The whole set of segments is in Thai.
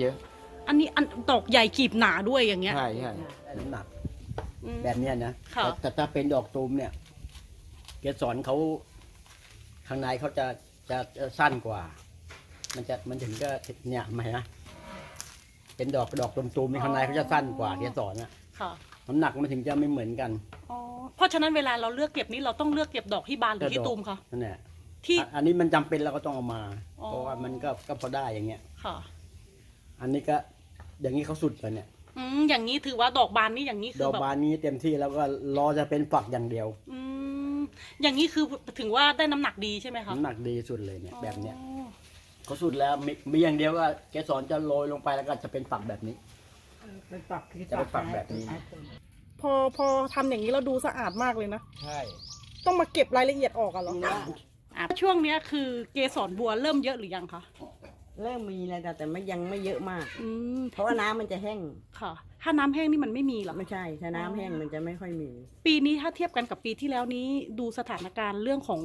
เยอะ อันนี้อันดอกใหญ่กีบหนาด้วยอย่างเงี้ยใช่ใช่น้ำหนักอืม แบบเนี้ยนะค่ะ แต่แต่ถ้าเป็นดอกตูมเนี่ย เกสรเขาข้างในเขาจะจะจะสั้นกว่า มันจะมันถึงก็เนี่ยไหมนะเป็นดอกดอกตูมๆในข้างในเขาจะสั้นกว่าเกสรน่ะค่ะน้ำหนักมันถึงจะไม่เหมือนกันอ๋อเพราะฉะนั้นเวลาเราเลือกเก็บนี้เราต้องเลือกเก็บดอกที่บานหรือที่ตูมคะนั่นแหละที่ อะอันนี้มันจำเป็นเราก็ต้องเอามา อ๋อ เพราะว่ามันก็ก็พอได้อย่างเงี้ย ค่ะ อันนี้ก็อย่างนี้เขาสุดแล้วเนี่ย อืมอย่างนี้ถือว่าดอกบานนี่อย่างนี้คืดออกแบบบานนี้เต็มที่แล้วก็รอจะเป็นฝักอย่างเดียวอืมอย่างนี้คือถึงว่าได้น้ำหนักดีใช่ไหมคะน้ำหนักดีสุดเลยเนี่ยแบบเนี้ยอ๋อเขาสุดแล้วมีมีอย่างเดียวว่าเกสรจะโรยลงไปแล้วก็จะเป็นฝักแบบนี้ เป็นปักที่จะเป็นปักแบบนี้ พอพอทำอย่างนี้เราดูสะอาดมากเลยนะ ใช่ ต้องมาเก็บรายละเอียดออกอะเหรอ อะช่วงเนี้ยคือเกสรบัวเริ่มเยอะหรือยังคะ เริ่มมีแล้วแต่แต่ไม่ยังไม่เยอะมาก อืมเพราะว่าน้ำมันจะแห้งค่ะ ถ้าน้ำแห้งนี่มันไม่มีเหรอไม่ใช่ถ้าน้ำแห้งมันจะไม่ค่อยมี ปีนี้ถ้าเทียบกันกับปีที่แล้วนี้ดูสถานการณ์เรื่องของ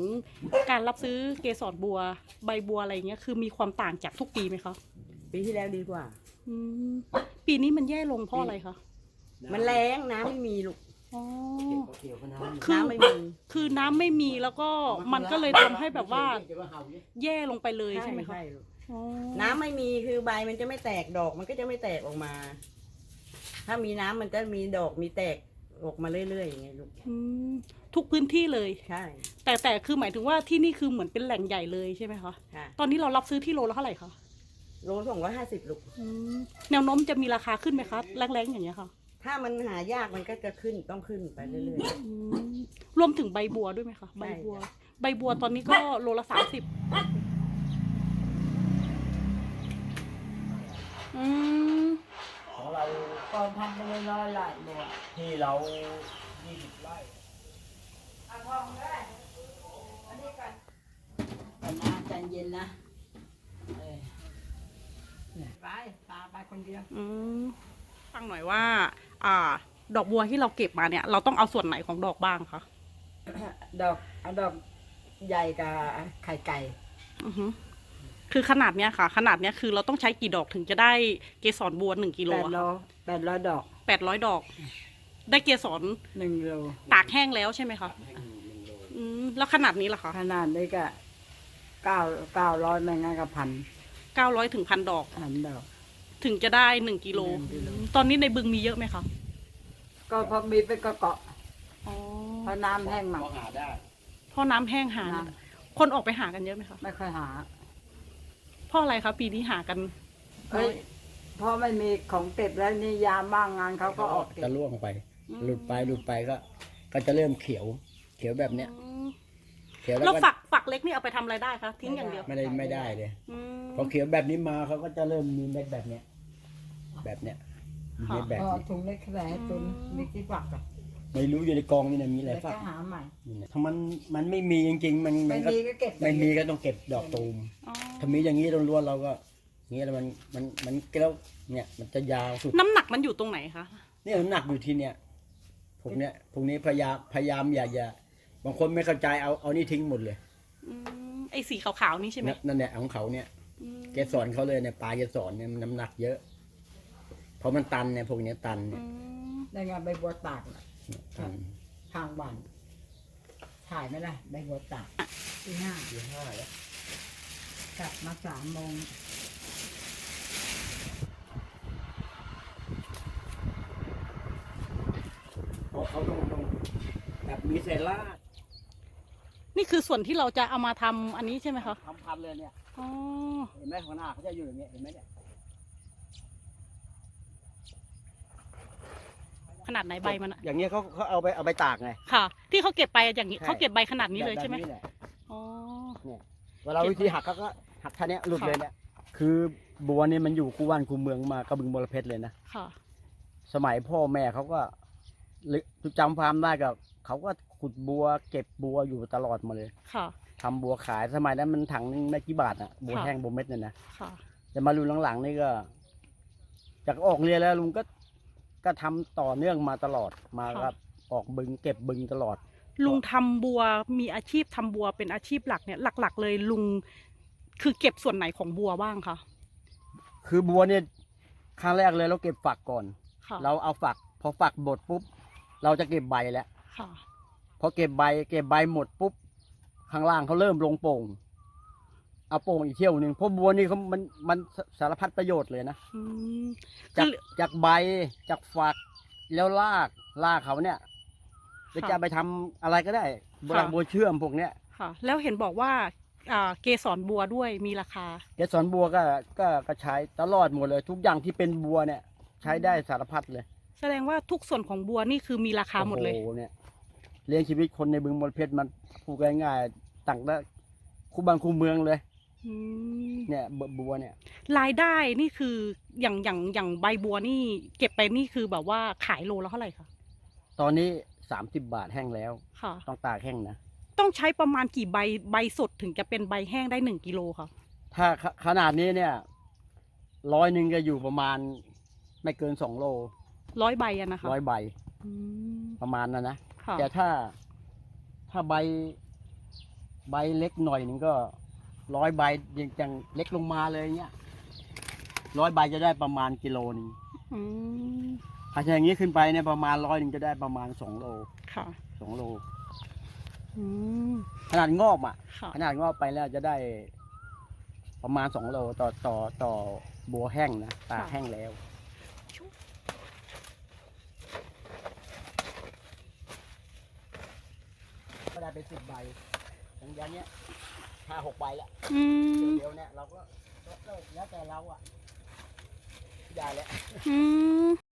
การรับซื้อเกสรบัว ใบบัวอะไรเงี้ยคือมีความต่างจากทุกปีไหมคะปีที่แล้วดีกว่า อืมปีนี้มันแย่ลงเพราะอะไรคะมันแรงน้ำไม่มีลูกอ๋อ เกี่ยวกับน้ำคือน้ำไม่มี คือน้ำไม่มีแล้วก็มันก็เลยทำให้แบบว่า แย่ลงไปเลยใช่ไหมคะใช่ลูก อ๋อน้ำไม่มีคือใบมันจะไม่แตกดอกมันก็จะไม่แตกออกมา ถ้ามีน้ำมันจะมีดอกมีแตกออกมาเรื่อยๆอย่างเงี้ยลูกอืมทุกพื้นที่เลย ใช่แต่แต่คือหมายถึงว่าที่นี่คือเหมือนเป็นแหล่งใหญ่เลยใช่ไหมคะค่ะตอนนี้เรารับซื้อที่โลละเท่าไหร่คะโลสองร้อยห้าสิบลูก อืมแนวโน้มจะมีราคาขึ้นไหมคะแรงๆอย่างเงี้ยค่ะถ้ามันหายากมันก็จะขึ้นต้องขึ้นไปเรื่อย อืมรวมถึงใบบัวด้วยไหมคะใบบัวใช่ใบบัวตอนนี้ก็โลละสามสิบ อืมของเราๆก่อนทำไปเลยร้อยหลายบัวที่เรายี่สิบไร่แต่น้ำใจเย็นนะเออเนี่ยไปตาไปคนเดียว อืมฟังหน่อยว่า อ่า ดอกบัวที่เราเก็บมาเนี่ย เราต้องเอาส่วนไหนของดอกบ้างคะดอกเอาดอกใหญ่กับไข่ไก่ อือฮึ คือขนาดเนี้ยค่ะ ขนาดเนี้ยคือเราต้องใช้กี่ดอกถึงจะได้เกสรบัวหนึ่งกิโลแปดโลแปดร้อยดอกแปดร้อยดอก ได้เกสรหนึ่งโลตากแห้งแล้วใช่ไหมคะอืมแล้วขนาดนี้ล่ะคะขนาดนี้ก็เก้าเก้าร้อยไม่งั้นก็พันเก้าร้อยถึงพันดอก พันดอก ถึงจะได้หนึ่งกิโลหนึ่งกิโลตอนนี้ในบึงมีเยอะไหมคะก็พอมีไปก็เกาะอ๋อเพราะน้ำแห้งมาก็หาได้เพราะน้ำแห้งหาน้คนออกไปหากันเยอะไหมคะำไม่ค่อยหา เพราะอะไรคะปีนี้หากันเอ้ยเพราะไม่มีของเก็บแล้วนี่ยามบ้างงานเขาก็ออกเก็จะบล่วงไป หลุดไปหลุดไปก็ ก็จะเริ่มเขียว เขียวแบบเนี้ยอืมเขียวแล้วแล้วก็ฝักฝักเล็กนี่เอาไปทำอะไรได้คะทิ้งอย่างเดียวไม่ได้ไม่ได้เลยอืม พอเขียวแบบนี้มาเขาก็จะเริ่มมีเม็ดแบบเนี้ยแบบเนี้ยมีเม็ดแบบพอนี้ถุงเล็กแค่ถุงมีกี่ฝักอะไม่รู้อยู่ในกองนี่นะมีอะไรแล้วฝัก็กหาใหม่ นี่นะถ้ามันมันไม่มีจริงๆ มันมัไม่นก็มีก็เก็บไม่มีก็ต้องเก็บดอกตูมอ๋อ ถ้ามีอย่างนี้ล้วนๆเราก็อย่างนี้แล้วมันมันมันแล้วเนี่ยมันจะยาวสุด น้ำหนักมันอยู่ตรงไหนคะ เนี่ยน้ำหนักอยู่ที่เนี่ยพวกเนี้ยพวกนี้พยายามพยายามอย่าอย่าบางคนไม่เข้าใจเอาเอานี่ทิ้งหมดเลยอืมไอ้สีขาวๆนี่ใช่ไหมนั่นนั่นเนี่ยของเขาเนี่ยอืมเกสรเขาเลยเนี่ยปลาเกสรเนี่ยมันน้ำหนักเยอะเพราะมันตันเนี่ยพวกเนี้ยตันอืเนี่ยมได้ไงใบบัวตากน่ะตันทางบ้านถ่ายไหมล่ะใบบัวตากที่ห้าที่ห้าแล้ว กลับมาสามโมงเพราะเขาต้องต้องแบบมีเซล่านี่คือส่วนที่เราจะเอามาทำอันนี้ใช่ไหมคะทำพันเลยเนี่ย อ๋อเห็นไหมข้างหน้าเขาจะอยู่อย่างเงี้ยเห็นไหมเนี่ยขนาดไหนใบมันอะอย่างเงี้ยเขาเขาเอาไปเอาไปตากไงค่ะ ที่เขาเก็บไปอย่างนี้ใช่เขาเก็บใบขนาดนี้เลยแบบใช่ไหมแหละอ๋อเวลาวิธีหักเขาก็หักท่าเนี้ยหลุดเลยเนี่ยคือบัวนี่มันอยู่คู่บ้านคู่เมืองมากระบึงบรเพชรเลยนะค่ะ สมัยพ่อแม่เขาก็ลึกจำความได้กับเขาก็ขุดบัว เก็บบัวอยู่ตลอดมาเลย ค่ะทำบัวขายสมัยนั้นมันถังนึงไม่กี่บาทอะบัวค่ะแห้งบัวเม็ดเนี่ยนะค่ะแต่มารุ่นหลังๆนี่ก็ จากออกเรียนแล้วลุงก็ก็ทำต่อเนื่องมาตลอดมาก็ออกบึงเก็บบึงตลอด ลุงทำบัวมีอาชีพทำบัวเป็นอาชีพหลักเนี่ยหลัก ๆ เลยลุงคือเก็บส่วนไหนของบัวบ้างคะคือบัวเนี่ยครั้งแรกเลยเราเก็บฝักก่อนค่ะเราเอาฝัก พอฝักบดปุ๊บ เราจะเก็บใบแล้วค่ะพอเก็บใบ เก็บใบหมดปุ๊บ ข้างล่างเขาเริ่มลงโป่ง เอาโป่งอีกเที่ยวหนึ่งเพราะบัวนี่เขามันมันสารพัดประโยชน์เลยนะอืมจากคือจากใบจากฝักแล้วรากรากเขาเนี่ย จะค่ะจะไปทำอะไรก็ได้โบราณค่ะบัวเชื่อมพวกเนี้ยค่ะ แล้วเห็นบอกว่าอ่าเกสรบัวด้วยมีราคา เกสรบัวก็ก็ก็ใช้ตลอดหมดเลย ทุกอย่างที่เป็นบัวเนี่ย ใช้ได้สารพัดเลย แสดงว่าทุกส่วนของบัวนี่คือมีราคาหมดเลยโอ้โเนี่ยเลี้ยงชีวิตคนในบึงมลเพชรมันพูดง่ายๆต่างได้คู่บ้านคู่เมืองเลยอืมเนี่ยบัวบัวเนี่ยรายได้นี่คืออย่างอย่างอย่างใบบัวนี่ เก็บไปนี่คือแบบว่าขายโลละเท่าไหร่คะตอนนี้ สามสิบบาทแห้งแล้ว ค่ะ ต้องตากแห้งนะ ต้องใช้ประมาณกี่ใบใบสดถึงจะเป็นใบแห้งได้หนึ่งกิโลค่ะถ้าขขนาดนี้เนี่ยร้อยหนึ่งก็อยู่ประมาณไม่เกินสองโลร้อยใบอะนะคะร้อยใบอืมประมาณนั้นนะค่ะแต่ถ้าถ้าใบใบเล็กหน่อยหนึ่งก็ร้อยใบยังจังเล็กลงมาเลยเงี้ยร้อยใบจะได้ประมาณกิโลหนึง อืม ถ้าอย่างนี้ขึ้นไปเนี่ยประมาณร้อยหนึ่งจะได้ประมาณสองโลค่ะสองโล อืมขนาดงอบอะ ค่ะ ขนาดงอบไปแล้วจะได้ประมาณสองโลต่อต่อต่อบัวแห้งนะตากแห้งแล้ว ก็ได้เป็นสิบใบอย่างอย่างเนี้ยห้าหกใบแล้วอืมเดี๋ยวๆเนี่ยเราก็ก็ก็แล้วแต่เราอะ ได้แล้ว อืม